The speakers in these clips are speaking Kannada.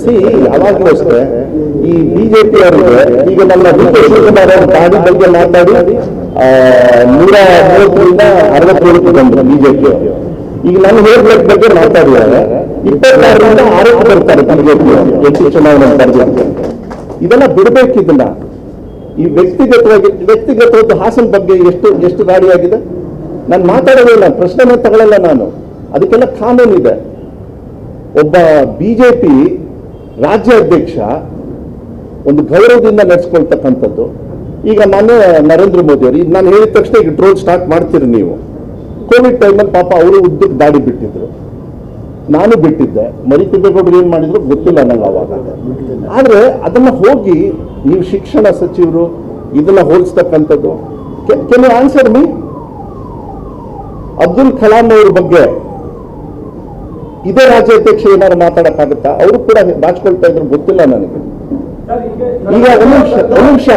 ಸಿ, ಯಾವಾಗಲೂ ಅಷ್ಟೇ, ಈ ಬಿಜೆಪಿ ಅವರಿಗೆ ಈಗ ನಮ್ಮ ಡಿ ಕೆ ಶಿವಕುಮಾರ್ ಅವ್ರ ದಾಡಿ ಬಗ್ಗೆ ಮಾತಾಡಿ ನೂರ ಮೂವತ್ತರಿಂದ ಅರವತ್ತೇಳಕ್ಕೆ ಬಂದ್ರು ಬಿಜೆಪಿ ಈಗ ನಾನು ಹೇಳಬೇಕು ಬಗ್ಗೆ ಮಾತಾಡಿದ್ದಾರೆ. ಇಪ್ಪತ್ತಾರರಿಂದ ಆರೋಪ ಬರ್ತಾರೆ ಬಿಜೆಪಿ ಹೆಚ್ಚು ಚುನಾವಣೆ ಬರ್ಬೇಕು ಇದೆಲ್ಲ ಬಿಡಬೇಕು ಇದನ್ನ ಈ ವ್ಯಕ್ತಿಗತವಾಗಿ, ವ್ಯಕ್ತಿಗತವಾದ ಹಾಸನ ಬಗ್ಗೆ ಎಷ್ಟು ಎಷ್ಟು ಗಾಡಿ ಆಗಿದೆ ನಾನು ಮಾತಾಡೋದಿಲ್ಲ ಪ್ರಶ್ನೆ ತಗೊಳ್ಳಲ್ಲ ನಾನು. ಅದಕ್ಕೆಲ್ಲ ಕಾನೂನು ಇದೆ. ಒಬ್ಬ ಬಿಜೆಪಿ ರಾಜ್ಯ ಅಧ್ಯಕ್ಷ ಒಂದು ಗೌರವದಿಂದ ನಡೆಸ್ಕೊಳ್ತಕ್ಕಂಥದ್ದು. ಈಗ ನಾನು ನರೇಂದ್ರ ಮೋದಿ ಅವರು ಈಗ ನಾನು ಹೇಳಿದ ತಕ್ಷಣ ಈಗ ಟ್ರೋಲ್ ಸ್ಟಾರ್ಟ್ ಮಾಡ್ತೀರಿ ನೀವು. ಕೋವಿಡ್ ಟೈಮಲ್ಲಿ ಪಾಪ ಅವರು ಉದ್ದಕ್ಕೆ ದಾಡಿ ಬಿಟ್ಟಿದ್ರು. ನಾನು ಬಿಟ್ಟಿದ್ದೆ. ಮರಿ ಏನು ಏನ್ ಮಾಡಿದ್ರು? ಗೊತ್ತಿಲ್ಲ ನಂಗೆ ಅವಾಗ. ಆದ್ರೆ ಅದನ್ನ ಹೋಗಿ ನೀವು ಶಿಕ್ಷಣ ಸಚಿವರು ಇದನ್ನ ಹೋಲಿಸ್ತಕ್ಕಂಥದ್ದು. ಕೆಲವು ಆನ್ಸರ್ ಮೀ ಅಬ್ದುಲ್ ಕಲಾಂ ಅವ್ರ ಬಗ್ಗೆ. ಇದೇ ರಾಜ್ಯಾಧ್ಯಕ್ಷ ಏನಾದ್ರು ಮಾತಾಡಕ್ಕಾಗತ್ತಾ? ಅವರು ಕೂಡ ಬಾಚ್ಕೊಳ್ತಾ ಇದ್ರು ಗೊತ್ತಿಲ್ಲ ನನಗೆ. ಈಗ ಒಂದ್ ನಿಮಿಷ ಒಂದ್ ನಿಮಿಷ.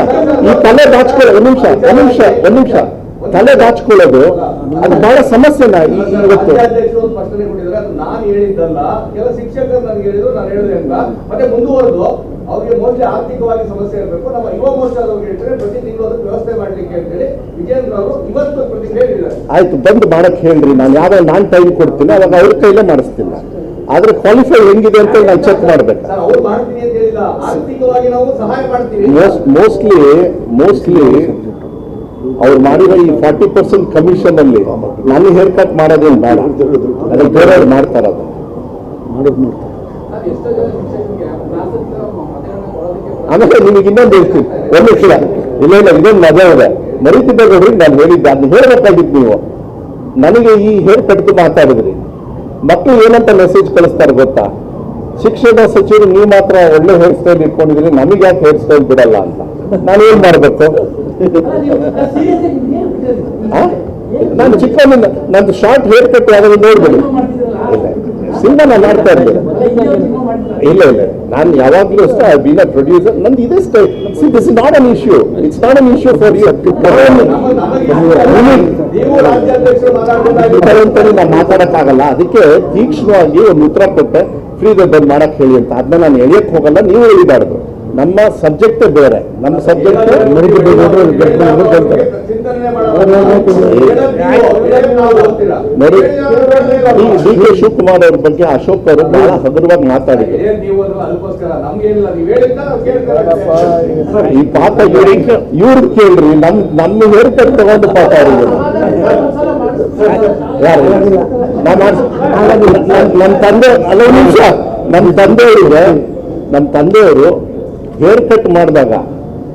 ಈ ತಲೆ ಬಾಚ್ಕೊಳ್ಳೋ ಒಂದ್ ನಿಮಿಷ ಒಂದ್ ನಿಮಿಷ ಒಂದ್ ನಿಮಿಷ. ತಲೆ ಬಾಚ್ಕೊಳ್ಳೋದು ಅದು ಬಹಳ ಸಮಸ್ಯೆನ ಇವತ್ತು? ಅವ್ರಿಗೆ ಮೋಸ್ಟ್ಲಿ ಆರ್ಥಿಕವಾಗಿ ಸಮಸ್ಯೆ ಇರಬೇಕು. ನಮ್ಮ ಯುವ ಮೋರ್ಚಾದವ್ರಿಗೆ ಹೇಳ್ತಾರೆ ಪ್ರತಿ ತಿಂಗಳು ಅದಕ್ಕೆ ವ್ಯವಸ್ಥೆ ಮಾಡ್ಲಿಕ್ಕೆ ಅಂತ ಹೇಳಿ ವಿಜೇಂದ್ರ ಅವರು ಇವತ್ತು ಪ್ರತಿಕ್ರಿಯೆ ಆಯ್ತು ಬಂದು ಮಾಡಕ್ ಹೇಳ್ರಿ. ನಾನು ಯಾವಾಗ ನಾನ್ ಟೈಮ್ ಕೊಡ್ತೀನಿ ಅವಾಗ ಅವ್ರ ಕೈಲೇ ಮಾಡಿಸ್ತೀನಿ. ಆದ್ರೆ ಕ್ವಾಲಿಫೈ ಹೆಂಗಿದೆ ಅಂತ ನಾನು ಚೆಕ್ ಮಾಡ್ಬೇಕು. ಸರ್ ಅವ್ರು ಮಾಡ್ತೀನಿ ಅಂತ ಹೇಳಿಲ್ಲ. ಆರ್ಥಿಕವಾಗಿ ನಾವು ಸಹಾಯ ಮಾಡ್ತೀವಿ. ಮೋಸ್ಟ್ಲಿ ಮೋಸ್ಟ್ಲಿ ಅವ್ರು ಮಾಡಿರೋ ಈ ಫಾರ್ಟಿ ಪರ್ಸೆಂಟ್ ಕಮಿಷನ್ ಅಲ್ಲಿ ನಾನು ಹೇರ್ ಕಟ್ ಮಾಡೋದೇನು ಬೇಡ. ಅದ್ರ ಬೇರೆಯವ್ರು ಮಾಡ್ತಾರ ಅದು? ಆಮೇಲೆ ನಿಮಗೆ ಇನ್ನೊಂದು ಹೇಳ್ತೀನಿ ಒಂದು ವಿಷಯ ಇಲ್ಲ ಇಲ್ಲ ಇದೊಂದು ಮಜಾ ಇದೆ. ಮರಿತಿದ್ದೇಗೌಡ್ರಿಗೆ ನಾನು ಹೇಳಿದ್ದೆ. ಅದನ್ನ ಹೇಳ್ಬೇಕಾಗಿತ್ತು ನೀವು. ನನಗೆ ಈ ಹೇರ್ ಕಟ್ತು ಮಾತಾಡಿದ್ರಿ. ಮಕ್ಕಳು ಏನಂತ ಮೆಸೇಜ್ ಕಳಿಸ್ತಾರೆ ಗೊತ್ತಾ? ಶಿಕ್ಷಣ ಸಚಿವರು ನೀವು ಮಾತ್ರ ಒಳ್ಳೆ ಹೇರ್ ಸ್ಟೈಲ್ ಇಟ್ಕೊಂಡಿದ್ರಿ ನಮಗೆ ಯಾಕೆ ಹೇರ್ ಸ್ಟೈಲ್ ಬಿಡಲ್ಲ ಅಂತ? ನಾನು ಏನ್ ಮಾಡ್ಬೇಕು? ನಾನು ಚಿಕ್ಕವನಿಂದ ನಂದು ಶಾರ್ಟ್ ಹೇರ್ ಕಟ್ ಯಾವ್ದು ನೋಡ್ಬೇಡಿ. ಇಲ್ಲ ಸಿನಿಮಾ ನಾನು ಮಾಡ್ತಾ ಇರ್ಲಿಲ್ಲ ಇಲ್ಲ ಇಲ್ಲ. ನಾನು ಯಾವಾಗಲೂ ಅಷ್ಟೇ ಐ ಬೀನ್ ಅ ಪ್ರೊಡ್ಯೂಸರ್ ನಂದು ಇದೇ style see this is not an issue it's not an issue for you ನೀವು ಮಾತಾಡಕ್ಕಾಗಲ್ಲ. ಅದಕ್ಕೆ ತೀಕ್ಷ್ಣವಾಗಿ ಒಂದು ಉತ್ತರ ಕೊಟ್ಟೆ. ಫ್ರೀ ಬಂದ್ ಮಾಡಕ್ ಹೇಳಿ ಅಂತ. ಅದನ್ನ ನಾನು ಎಳಿಯಕ್ ಹೋಗಲ್ಲ, ನೀವು ಎಳಿಬಾರ್ದು. ನಮ್ಮ ಸಬ್ಜೆಕ್ಟ್ ಬೇರೆ, ನಮ್ಮ ಸಬ್ಜೆಕ್ಟ್ ಡಿ ಕೆ ಶಿವಕುಮಾರ್ ಅವ್ರ ಬಗ್ಗೆ ಅಶೋಕ್ ಅವರು ಬಹಳ ಹಗುರವಾಗಿ ಮಾತಾಡಿದ್ರು. ಈ ಪಾಪ ಇವ್ರಿಗೆ ಇವ್ರು ಕೇಳ್ರಿ, ನಮ್, ನಮ್ಮ ಹೇರ್ ಕಟ್ ತಗೊಂಡು ಪಾಪ ಅವರು ಯಾರು? ನಾನ್ ಮಾಡ್ಸ್- ನನ್- ನನ್ ತಂದೆ, ಅಲ್ಲ ನಿಮಿಷ. ನಮ್ಮ ತಂದೆಯವರಿಗೆ, ನಮ್ಮ ತಂದೆಯವರು ಹೇರ್ ಕಟ್ ಮಾಡಿದಾಗ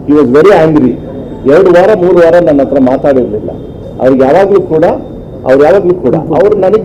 ಈ ವಾಸ್ ವೆರಿ ಆಂಗ್ರಿ ಎರಡು ವಾರ, ಮೂರು ವಾರ ನನ್ನ ಹತ್ರ ಮಾತಾಡಿರಲಿಲ್ಲ. ಅವ್ರಿಗೆ ಯಾವಾಗ್ಲೂ ಕೂಡ, ಅವ್ರು ಯಾವಾಗ್ಲೂ ಕೂಡ, ಅವ್ರು ನನಗೆ